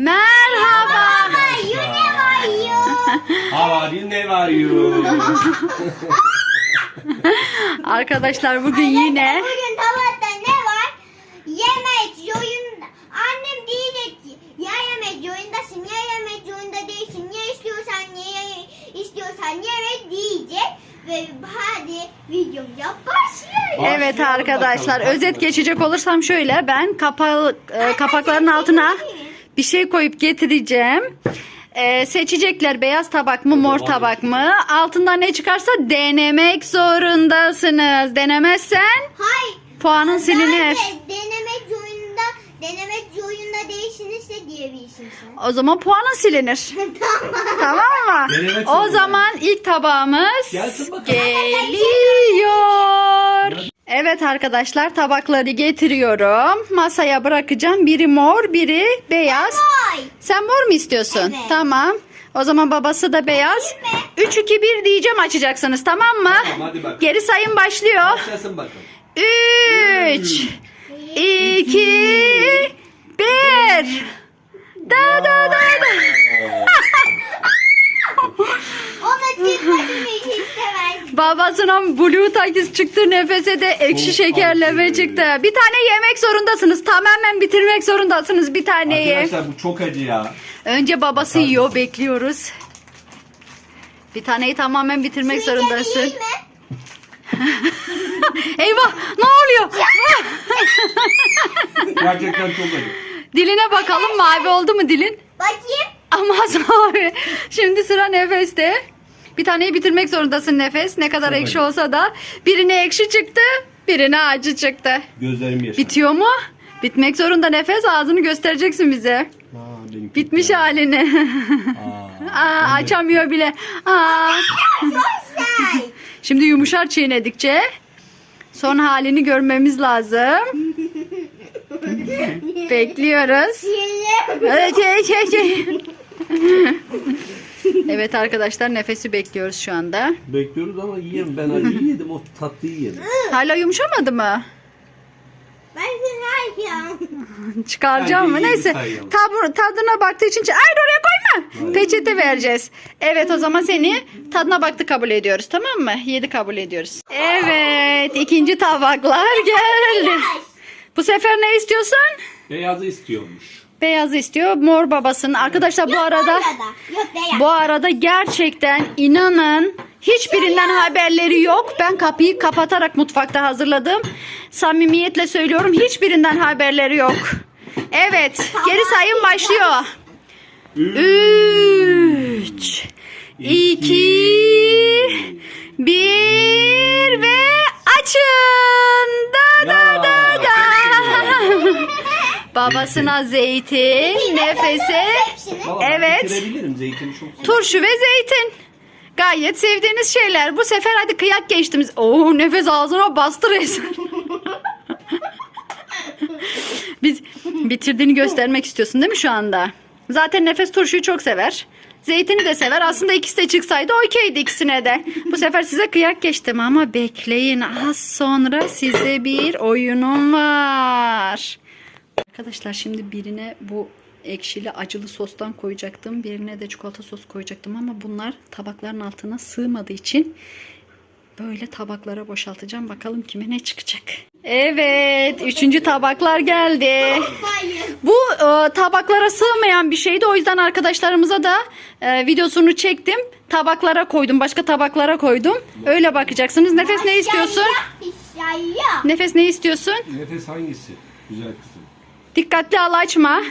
Merhaba. You never you. How are you? Ne var you? Arkadaşlar bugün yine Bugün tabakta ne var? Yemek oyun. Annem diyecek ya yemek oyundasın ya yemek oyunda değilsin. Ya istiyorsan ye istiyorsan yemek diyecek. Ve hadi videomuza başlıyoruz. Evet Başlayalım arkadaşlar özet geçecek olursam şöyle ben kapağı e, kapakların altına bir şey koyup getireceğim. E, seçecekler beyaz tabak mı mor tabak mı altından ne çıkarsa denemek zorundasınız denemezsen Hayır. puanın silinir. Denemek oyunda denemek oyunda değilsiniz de diyebilirsin sen. O zaman puanın silinir. tamam. Tamam mı? Denemek O zaman ilk tabağımız Gelsin bakalım. geliyor. Evet arkadaşlar tabakları getiriyorum. Masaya bırakacağım. Biri mor, biri beyaz. Sen mor mu istiyorsun? Evet. Tamam. O zaman babası da beyaz. 3 2 1 diyeceğim açacaksınız tamam mı? Tamam, hadi bakalım. Geri sayım başlıyor. Başlasın bakalım. 3 2 1 Da da da da. Ona çıkmasını hiç istemez. Babasına blue takis çıktı nefese de ekşi şekerleme çıktı. Bir tane yemek zorundasınız. Tamamen bitirmek zorundasınız bir taneyi. Arkadaşlar bu çok acı ya. Önce babası Bakar yiyor mısın? bekliyoruz. Bir taneyi tamamen bitirmek Su zorundasın. mi? Eyvah ne oluyor? Gerçekten çok acı. Diline bakalım mavi oldu mu dilin? Bakayım. Ama mavi. Şimdi sıra nefeste. Bir taneyi bitirmek zorundasın nefes. Ne kadar Çok ekşi olsa da. Birine ekşi çıktı, birine acı çıktı. Gözlerim yaşardı. Bitiyor mu? Bitmek zorunda nefes. Ağzını göstereceksin bize. Aa, Bitmiş ya. halini. Aa, Aa, açamıyor bile. Aa. Şimdi yumuşar çiğnedikçe son halini görmemiz lazım. Bekliyoruz. Evet, şey, şey, şey. Evet arkadaşlar nefesi bekliyoruz şu anda. Bekliyoruz ama yiyelim. Ben acıyı yedim. O tatlıyı yedim. Hala yumuşamadı mı? ben ya. Çıkaracağım mı? Neyse. Tab- tadına baktığı için... Hayır oraya koyma. Peçete vereceğiz. Evet o zaman seni tadına baktı kabul ediyoruz. Tamam mı? Yedi kabul ediyoruz. Evet. ikinci tabaklar geldi. Bu sefer ne istiyorsun? Beyazı istiyormuş. Beyazı istiyor. Mor babasının. Arkadaşlar bu arada... Beyaz. Bu arada gerçekten inanın hiçbirinden haberleri yok. Ben kapıyı kapatarak mutfakta hazırladım. Samimiyetle söylüyorum hiçbirinden haberleri yok. Evet geri sayım başlıyor. 3 2 1 Babasına zeytin, nefese. Valla ben Evet. bitirebilirim. Zeytini çok seviyorum. Turşu ve zeytin. Gayet sevdiğiniz şeyler. Bu sefer hadi kıyak geçtiniz. Oo nefes ağzına bastı resmen. Biz bitirdiğini göstermek istiyorsun değil mi şu anda? Zaten nefes turşuyu çok sever. Zeytini de sever. Aslında ikisi de çıksaydı okeydi ikisine de. Bu sefer size kıyak geçtim ama bekleyin. Az sonra size bir oyunum var. Arkadaşlar şimdi birine bu ekşili acılı sostan koyacaktım. Birine de çikolata sos koyacaktım ama bunlar tabakların altına sığmadığı için böyle tabaklara boşaltacağım. Bakalım kime ne çıkacak. Evet, üçüncü tabaklar geldi. Bu e, tabaklara sığmayan bir şeydi. O yüzden arkadaşlarımıza da e, videosunu çektim. Tabaklara koydum. Başka tabaklara koydum. Öyle bakacaksınız. Nefes ne istiyorsun? İnşallah. Nefes ne istiyorsun? Nefes hangisi? Güzel kızım. Dikkatli al açma.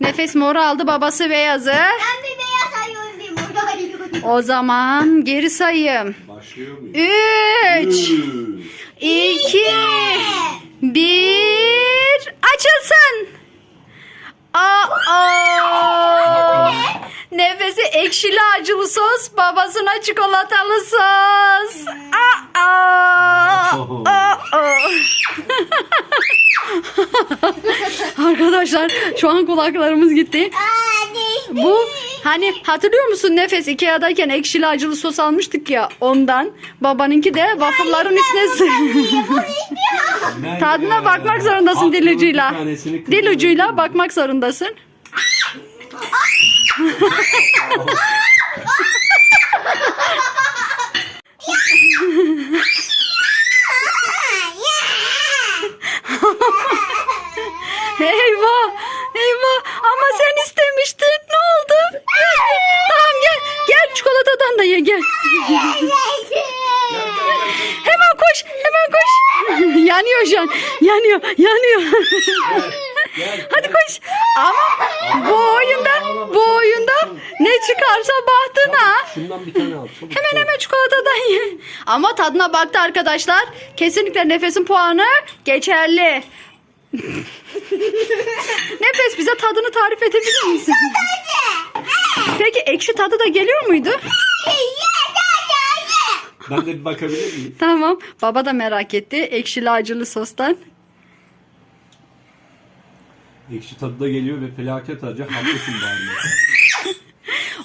Nefes moru aldı. Babası beyazı. Ben bir beyaz ayıyorum bir burada ayıyorum. O zaman geri sayım. Başlıyor muyuz? 3 2 1 Açılsın. Aa! Nefesi ekşili acılı sos, babasına çikolatalı sos. Aa! Aa! Arkadaşlar şu an kulaklarımız gitti. Bu hani hatırlıyor musun nefes Ikea'dayken ekşili acılı sos almıştık ya ondan. Babanınki de waffle'ların üstüne? Tadına bakmak zorundasın dil ucuyla. Dil ucuyla bakmak zorundasın. Eyvah! Eyvah! Ama sen istemiştin. Ne oldu? Gel, gel. Tamam gel. Gel çikolatadan da ye gel. Hemen koş. Hemen koş. yanıyor şu an. Yanıyor. Yanıyor. Hadi koş. Ama bu oyunda bu oyunda ne çıkarsa bahtına. Şundan bir tane al. Çabuk. Hemen hemen çikolatadan ye. Ama tadına baktı arkadaşlar. Kesinlikle nefesin puanı geçerli. Nefes bize tadını tarif edebilir misin? Peki ekşi tadı da geliyor muydu? Ben de bir bakabilir miyim? Tamam. Baba da merak etti. Ekşili acılı sostan. Ekşi tadı da geliyor ve felaket acı. Haklısın bari.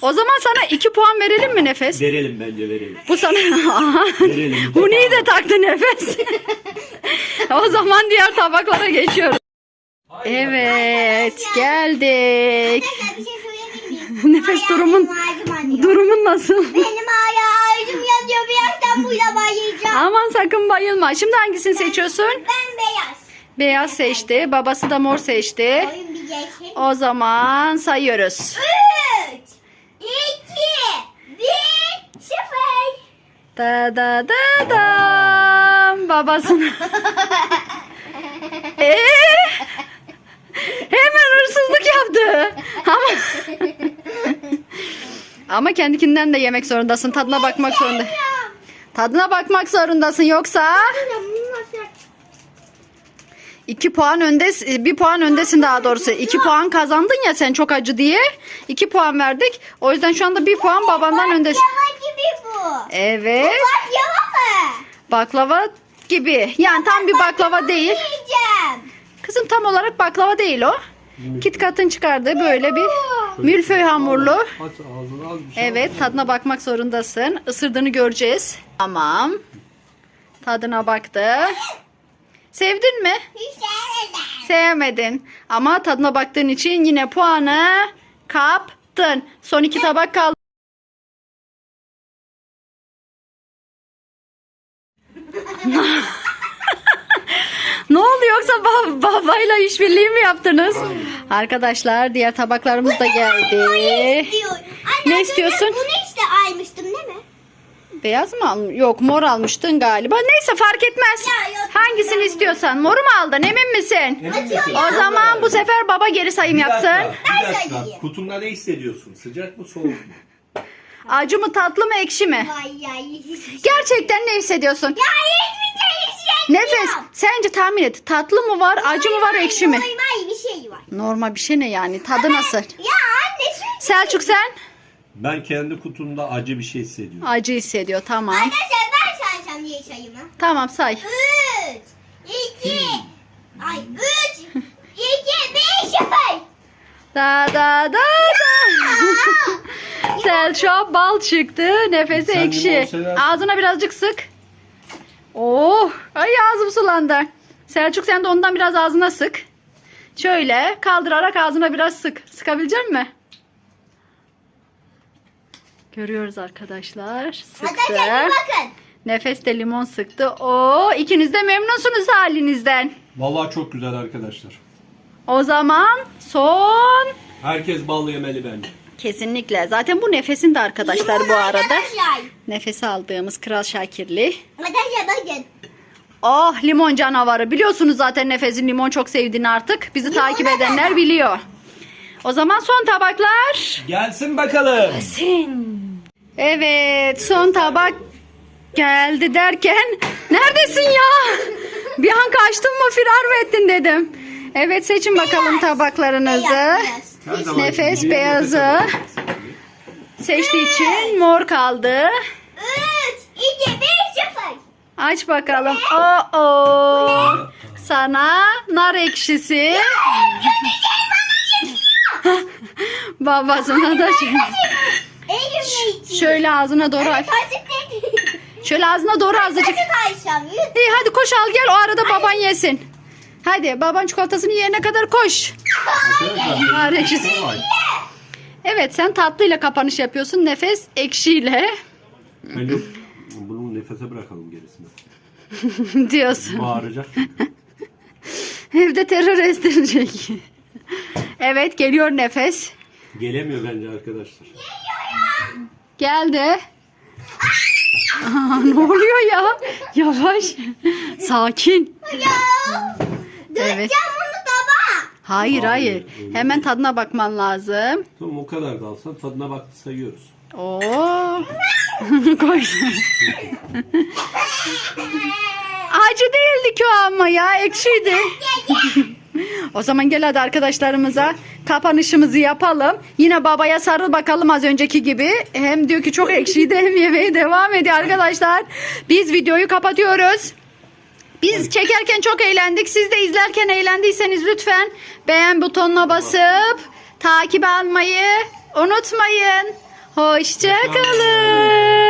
O zaman sana iki puan verelim mi Nefes? Verelim bence verelim. Bu sana... Verelim. Bu neyi de taktı Nefes? o zaman diğer tabaklara geçiyoruz. Evet geldik. Arkadaşlar bir şey söyleyebilir miyim? Nefes durumun durumun nasıl? Benim hala ağzım yanıyor. Birazdan burada bayılacağım. Aman sakın bayılma. Şimdi hangisini seçiyorsun? Ben beyaz. Beyaz seçti. Babası da mor seçti. Oyun bir geçsin. O zaman sayıyoruz. 3, 2, 1, 0. Da da da da. Babasını. Ee? Hemen hırsızlık yaptı. Ama Ama kendikinden de yemek zorundasın. Tadına bakmak zorunda. Tadına bakmak zorundasın yoksa iki puan önde, bir puan öndesin daha doğrusu. İki puan kazandın ya sen çok acı diye. İki puan verdik. O yüzden şu anda bir puan babandan öndesin. Evet. Bak yava mı? Baklava gibi. Yani tam bir baklava değil. Yiyeceğim. Kızım tam olarak baklava değil o. Kit Kat'ın çıkardığı böyle bir milföy hamurlu. Aç ağzını az bir şey. Evet tadına bakmak zorundasın. Isırdığını göreceğiz. Tamam. Tadına baktı. Sevdin mi? Sevmedin. Ama tadına baktığın için yine puanı kaptın. Son iki tabak kaldı. Ne oldu yoksa ba- babayla işbirliği mi yaptınız? Arkadaşlar diğer tabaklarımız da geldi. İstiyorum. Anne, Ne az önce istiyorsun? Bunu işte almıştım değil mi? Beyaz mı aldın? Yok mor almıştın galiba. Neyse fark etmez. Ya, yok, Hangisini ben- istiyorsan. Moru mu aldın emin misin? Emin misin? O zaman bu sefer baba geri sayım Bir dakika, yapsın. bir Ben dakika. söyleyeyim. Kutunda ne hissediyorsun? Sıcak mı soğuk mu? Acı mı tatlı mı ekşi mi? Vay ya. Gerçekten ne hissediyorsun? Ya hiçbir şey. Nefes sence tahmin et. Tatlı mı var, acı mı var, ekşi mi? Normal bir şey var. Normal bir şey ne yani? Tadı nasıl? Ya anne şu Selçuk sen? Ben kendi kutumda acı bir şey hissediyorum. Acı hissediyor. Tamam. Arkadaşlar ben saysam diye sayımı. Tamam say. 3, 2, ay 3, 2, 1, 0. Da da da da. Selçuk bal çıktı. Nefesi Sen limon ekşi. seversin. Ağzına birazcık sık. Oh, ay ağzım sulandı. Selçuk sen de ondan biraz ağzına sık. Şöyle kaldırarak ağzına biraz sık. Sıkabilecek mi? Görüyoruz arkadaşlar. Sıktı. Arkadaşlar bakın. Nefes de limon sıktı. Oo, ikiniz de memnunsunuz halinizden. Vallahi çok güzel arkadaşlar. O zaman son Herkes bal yemeli bence. Kesinlikle. Zaten bu nefesin de arkadaşlar bu arada. Arkadaşlar. Nefesi aldığımız Kral Şakirli. Arkadaşlar bakın. Oh limon canavarı. Biliyorsunuz zaten nefesin limon çok sevdiğini artık. Bizi takip edenler biliyor. O zaman son tabaklar. Gelsin bakalım. Evet son tabak geldi derken neredesin ya? Bir an kaçtın mı firar mı ettin dedim. Evet seçin bakalım tabaklarınızı. Beyaz, beyaz. Nefes beyazı. alacağız. Seçtiği için mor kaldı. 3, 2, 1, 0. Aç bakalım. Oo. Sana nar ekşisi. Babasına da içeyim. şöyle ağzına doğru aç. Şöyle ağzına doğru azıcık. İyi hadi koş al gel o arada baban yesin. Hadi baban çikolatasını yiyene kadar koş. Nar ekşisi. Evet sen tatlıyla kapanış yapıyorsun. Nefes ekşiyle bunu nefese bırakalım gerisini. diyorsun. Bağıracak. Evde terör estirecek. evet geliyor nefes. Gelemiyor bence arkadaşlar. Geldi. Aa, ne oluyor ya? Yavaş. Sakin. Ya. Evet. Dökeceğim bunu tabağa. Hayır hayır. Hayır, öyle Hemen tadına bakman lazım. Tamam o kadar da alsan tadına baktı sayıyoruz. Oo. Koy. Acı değildi ki o ama ya ekşiydi. o zaman gel hadi arkadaşlarımıza kapanışımızı yapalım. Yine babaya sarıl bakalım az önceki gibi. Hem diyor ki çok ekşiydi hem yemeğe devam ediyor arkadaşlar. Biz videoyu kapatıyoruz. Biz çekerken çok eğlendik. Siz de izlerken eğlendiyseniz lütfen beğen butonuna basıp takip almayı unutmayın. Hoşçakalın.